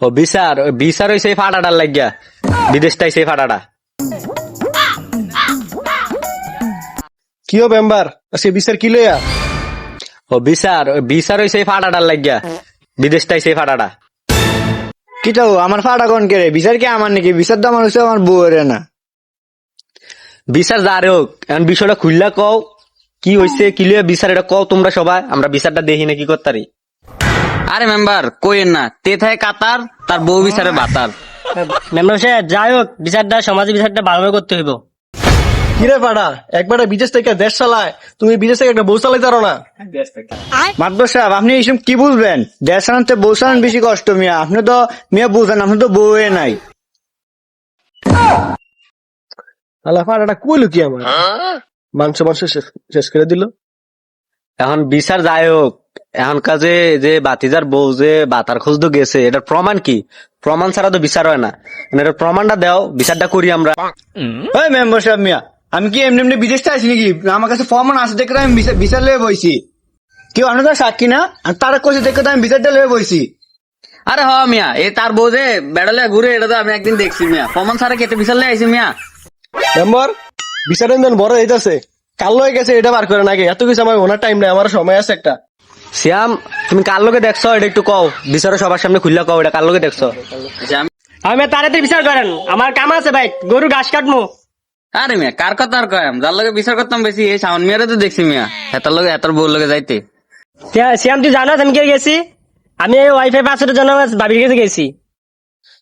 ও বিচার ওই বিচার হইছে এই ফাটাটার লাগিয়া। বিদেশটাই সেই ফাটাটা। কি ও মেম্বার আজকে বিচার কি লইয়া? ও বিচার ওই বিচার হইছে এই ফাটাটার লাগিয়া। বিদেশটাই সেই ফাটাটা। কি কিটাও আমার ফাটা কোন কে রে বিচার কি আমার নাকি? বিচার তো আমার হচ্ছে আমার বউয়ের না। বিচার যা রে হোক এখন বিষয়টা খুললা কও কি হইছে কি লিয়ে বিচার এটা কও তোমরা সবাই আমরা বিচারটা দেখি না কি করতারি। আরে মেম্বার কইেন না। তে থাকে কাতার তার বউ বিচারে বাতার। মেম্বার সাহেব যাই হোক বিচারটা সমাজের বিচারটা ভালোভাবে করতে হইব। কিরে ফাটা একবারে বিদেশ থেকে দেশ চালায়। তুমি বিদেশ থেকে একটা বউ চালাই পারো না। মাতবর সাহেব আপনি এইসব কি বুঝবেন? দেশ আনতে বউ চালান বেশি কষ্ট মিয়া। আপনি তো মিয়া বুঝেন আপনি তো বউয়ে নাই। আল্লাহ ফাটাটা কইলো কি আমার? মাংস মাংস শেষ- শেষ করে দিল। এখন বিচার যাই হোক এখন কাজে যে বাতিজার বউ যে বাতার খোঁজ তো গেছে এটার প্রমাণ কি? প্রমাণ ছাড়া তো বিচার হয় না। এটার প্রমাণটা দাও বিচারটা করি আমরা। ওই মেম্বার সাহেব মিয়া আমি কি এমনি এমনি বিদেশ থেকে আসি নাকি? আমার কাছে ফর্ম আছে দেখে আমি বিচার- বিচার লয়ে বইছি। কেউ আপনি তো সাক্ষী না? আর তারা কইছে দেখে তো আমি বিচারটা লয়ে বইছি। আরে হ মিয়া এ তার বউ যে বেড়ালে ঘুরে এটা তো আমি একদিন দেখছি মিয়া। প্রমাণ ছাড়া কেটে বিচারলে আইছি মিয়া? মেম্বার বিচারের বড় হইতাছে। কাল লয়ে গেছে এটা বার করে নাকি এত কিছু আমার ওনার টাইম নাই আমার সময় আছে একটা। শ্যাম তুমি কার লোকে দেখছ? এটা একটু কও। বিচারে সবার সামনে খুললা কও এটা কার লোকে দেখছ? আমি তাড়াতাড়ি বিচার করেন। আমার কাম আছে ভাই গরু ঘাস কাটমু। আরে মিয়া কার কথা আর কয়াম যার লগে বিচার করতাম বেশি এই সাউন্ড মিয়ারে তো দেখছি মিয়া। এতার লগে এতার বউ লগে যাইতে। শ্যাম তুই জানাস আমি কে গেছি? আমি এই ওয়াইফাই পাসওয়ার্ডের জন্য বাবির কাছে গেছি।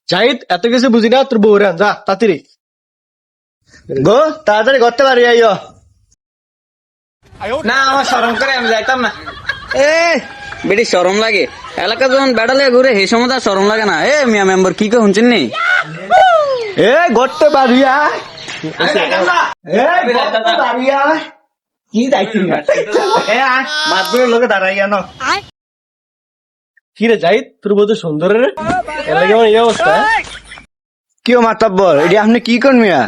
জাহিদ এত কিছু বুঝি না তোর বউ রান যা তাড়াতাড়ি। গো তাড়াতাড়ি করতে পারি আইও। না আমার সরম করে আমি যাইতাম না। এ বেটি শরম লাগে। এলাকা যখন বেড়ালে ঘুরে সেই সময় তো আর শরম লাগে না। এ মিয়া মেম্বার কি কে শুনছেন নি? এ করতে পারি আয়। এ করতে পারি কি যাইছি না এ লোকে তোর সুন্দর রে। আমার এই অবস্থা। মাতাব্বর? এটা আপনি কি করুন মিয়া?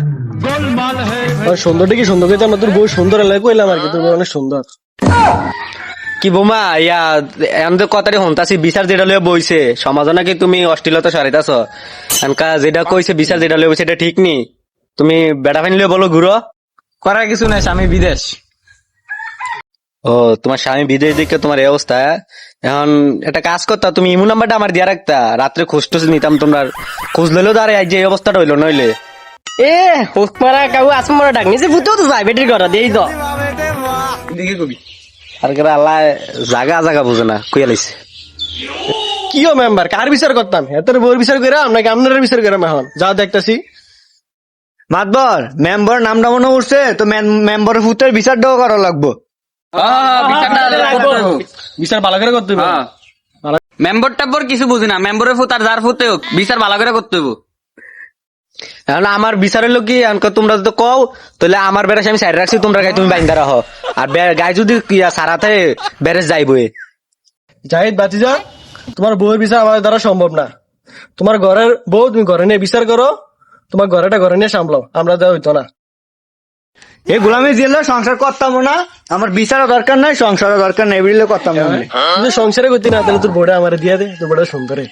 আমার সুন্দরটা কি সুন্দর কিন্তু আমার তোর বউ সুন্দর এলাকা কইলাম আর কি তোর বউ অনেক সুন্দর। কি বোমা ইয়া তো কথাটি হন্তাছি বিচার যেটা লয়ে বইছে সমাজ নাকি তুমি অশ্লীলতা সরাইতাছ এনকা যেটা কইছে বিচার যেটা লয়ে বইছে এটা ঠিক নি? তুমি বেড়া ফাইন লয়ে বলো ঘুরো। করার কিছু নাই স্বামী বিদেশ। ও তোমার স্বামী বিদেশ দিকে তোমার এই অবস্থা হ্যাঁ? এখন একটা কাজ করতা তুমি ইমু নাম্বারটা আমার দিয়া রাখতা রাত্রে খোঁজ টোজ নিতাম তোমরা। খোঁজ লইলেও তো আর এই যে এই অবস্থাটা হইল নইলে। এ হুক মারা কাউ আসম মারা ডাক নিচে ভূতেও তো যায় বেটির ঘর দিয়েই তো আর কেরা আল্লাহ জাগা জাগা বুঝে না কইয়া লাইছে কি ও মেম্বার কার বিচার করতাম এত বউর বিচার করে নাকি আপনার বিচার করে এখন? যা দেখতাছি। মাতবর মেম্বার নামটা মনে উঠছে তো মেম্বার ফুতের বিচারটাও করা লাগবো। বিচার ভালো করে করতে হবে মেম্বার টাম্বর কিছু বুঝি না মেম্বারের ফুত আর যার ফুতে হোক বিচার ভালো করে করতে হইব এখন আমার বিচার হইল কি তোমরা তো কও তাহলে আমার বেড়াস আমি সাইড রাখছি তোমরা গায়ে তুমি বাইন্দা রাখো আর গায়ে যদি সারাতে বেড়েস যাইবই। জাহিদ বাতিজা তোমার বউয়ের বিচার আমার দ্বারা সম্ভব না। তোমার ঘরের বউ তুমি ঘরে নিয়ে বিচার করো তোমার ঘরেটা ঘরে নিয়ে সামলাও আমরা দেওয়া হইতো না। এই গোলামি দিলে সংসার করতাম না আমার বিচারও দরকার নাই সংসারও দরকার নাই এগুলো করতাম না আমি। তুই সংসারে করতি না তাহলে তোর বউটা আমার দিয়ে দে তোর বউটা সুন্দরে।